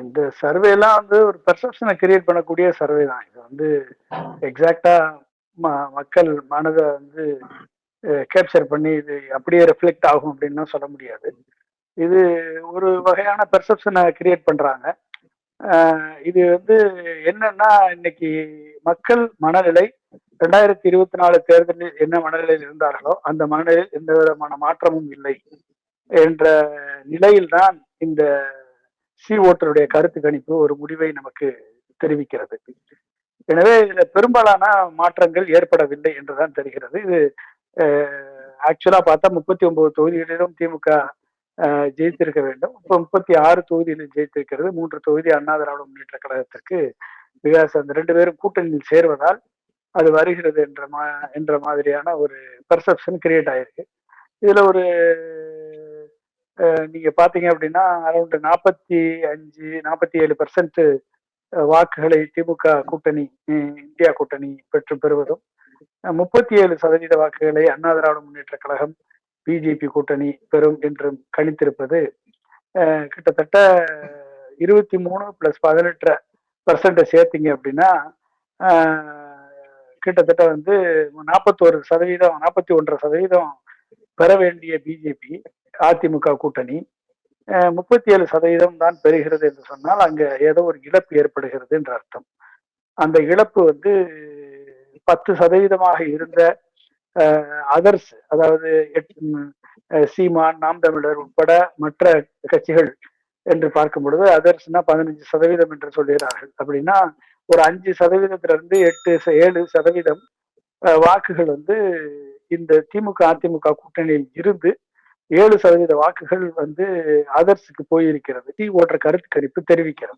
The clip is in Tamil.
இந்த சர்வேலாம் வந்து ஒரு பெர்செப்ஷனை கிரியேட் பண்ணக்கூடிய சர்வே தான். இது வந்து எக்ஸாக்டா மக்கள் மனதை வந்து கேப்சர் பண்ணி இது அப்படியே ரெஃப்ளெக்ட் ஆகும் அப்படின்னு சொல்ல முடியாது. இது ஒரு வகையான பெர்செப்ஷனை கிரியேட் பண்றாங்க. இது வந்து என்னன்னா இன்னைக்கு மக்கள் மனநிலை ரெண்டாயிரத்தி இருபத்தி நாலு தேர்தலில் என்ன மனநிலையில் இருந்தார்களோ அந்த மனநிலையில் எந்த விதமான மாற்றமும் இல்லை என்ற நிலையில்தான் இந்த சி ஓட்டருடைய கருத்து கணிப்பு ஒரு முடிவை நமக்கு தெரிவிக்கிறது. எனவே இதுல பெரும்பாலான மாற்றங்கள் ஏற்படவில்லை என்றுதான் தெரிகிறது. இது ஆக்சுவலா பார்த்தா முப்பத்தி ஒன்பது தொகுதிகளிலும் திமுக ஜெயித்திருக்க வேண்டும். இப்போ முப்பத்தி ஆறு தொகுதியிலும் ஜெயித்திருக்கிறது. மூன்று தொகுதி அண்ணா திராவிட முன்னேற்ற கழகத்திற்கு பிகாஸ் அந்த ரெண்டு பேரும் கூட்டணியில் சேர்வதால் அது வருகிறது என்ற மா என்ற மாதிரியான ஒரு பெர்செப்ஷன் கிரியேட் ஆயிருக்கு. இதுல ஒரு நீங்க பாத்தீங்க அப்படின்னா அரௌண்ட் நாற்பத்தி அஞ்சு நாற்பத்தி ஏழு பர்சன்ட் வாக்குகளை திமுக கூட்டணி இந்தியா கூட்டணி பெற்று பெறுவதும் முப்பத்தி ஏழு சதவீத வாக்குகளை அண்ணா திராவிட முன்னேற்ற கழகம் பிஜேபி கூட்டணி பெறும் என்றும் கணித்திருப்பது கிட்டத்தட்ட இருபத்தி மூணு பிளஸ் பதினெட்டு பர்சன்ட் சேர்த்திங்க அப்படின்னா கிட்டத்தட்ட வந்து நாற்பத்தோரு சதவீதம் நாற்பத்தி ஒன்றரை சதவீதம் பெற வேண்டிய பிஜேபி அதிமுக கூட்டணி முப்பத்தி ஏழு சதவீதம் தான் பெறுகிறது என்று சொன்னால் அங்க ஏதோ ஒரு இழப்பு ஏற்படுகிறது என்று அர்த்தம். அந்த இழப்பு வந்து பத்து சதவீதமாக இருந்த அதர்ஸ் அதாவது எட்- சீமான் நாம் தமிழர் உட்பட மற்ற கட்சிகள் என்று பார்க்கும் பொழுது அதர்ஸ்னா பதினஞ்சு சதவீதம் என்று சொல்கிறார்கள் அப்படின்னா ஒரு அஞ்சு சதவீதத்துல இருந்து எட்டு ஏழு சதவீதம் வாக்குகள் வந்து இந்த திமுக அதிமுக கூட்டணியில் இருந்து ஏழு சதவீத வாக்குகள் வந்து ஆதர்ஸுக்கு போயிருக்கிறது. டி ஓட்டுற கருத்து கணிப்பு தெரிவிக்கிறது.